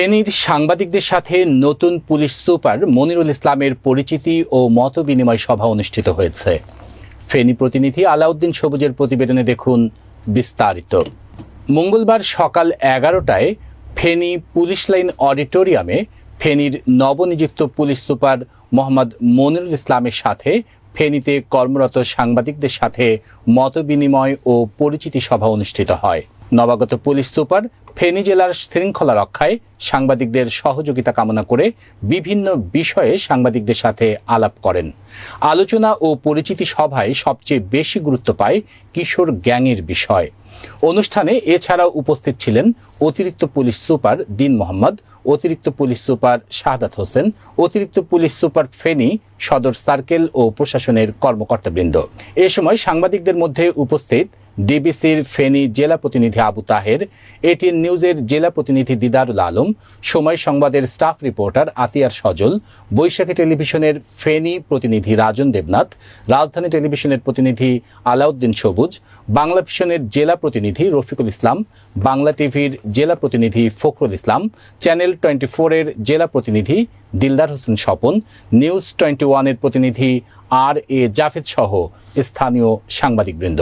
ফেনীর সাংবাদিকদের সাথে নতুন পুলিশ সুপার মনিরুল ইসলামের পরিচিতি ও মত বিনিময় সভা অনুষ্ঠিত হয়েছে। ফেনী প্রতিনিধি আলাউদ্দিন সবুজের প্রতিবেদনে দেখুন বিস্তারিত। মঙ্গলবার সকাল এগারোটায় ফেনী পুলিশ লাইন অডিটোরিয়ামে ফেনীর নবনিযুক্ত পুলিশ সুপার মোহাম্মদ মনিরুল ইসলামের সাথে ফেনীতে কর্মরত সাংবাদিকদের সাথে মতবিনিময় ও পরিচিতি সভা অনুষ্ঠিত হয়। নবাগত পুলিশ সুপার ফেনী জেলার শৃঙ্খলা রক্ষায় সাংবাদিকদের সহযোগিতা কামনা করে বিভিন্ন বিষয়ে সাংবাদিকদের সাথে আলাপ করেন। আলোচনা ও পরিচিতি সভায় সবচেয়ে বেশি গুরুত্ব পায় কিশোর গ্যাংয়ের বিষয়। অনুষ্ঠানে এছাড়াও উপস্থিত ছিলেন অতিরিক্ত পুলিশ সুপার দিন মোহাম্মদ, অতিরিক্ত পুলিশ সুপার শাহাদাত হোসেন, অতিরিক্ত পুলিশ সুপার ফেনী সদর সার্কেল ও প্রশাসনের কর্মকর্তাবৃন্দ। এ সময় সাংবাদিকদের মধ্যে উপস্থিত ডিবিসির ফেনী জেলা প্রতিনিধি আবু তাহের, এটিএন নিউজের জেলা প্রতিনিধি দিদারুল আলম সময় সংবাদের স্টাফ রিপোর্টার আতিয়ার সজল, বৈশাখী টেলিভিশনের ফেনী প্রতিনিধি রাজন দেবনাথ, রাজধানী টেলিভিশনের প্রতিনিধি আলাউদ্দিন সবুজ, বাংলা ভিশনের জেলা প্রতিনিধি রফিকুল ইসলাম, বাংলা টিভির জেলা প্রতিনিধি ফখরুল ইসলাম, চ্যানেল টোয়েন্টি ফোরের জেলা প্রতিনিধি দিলদার হোসেন স্বপন, নিউজ টোয়েন্টি ওয়ানের প্রতিনিধি আর এ জাফেদ সহ স্থানীয় সাংবাদিকবৃন্দ।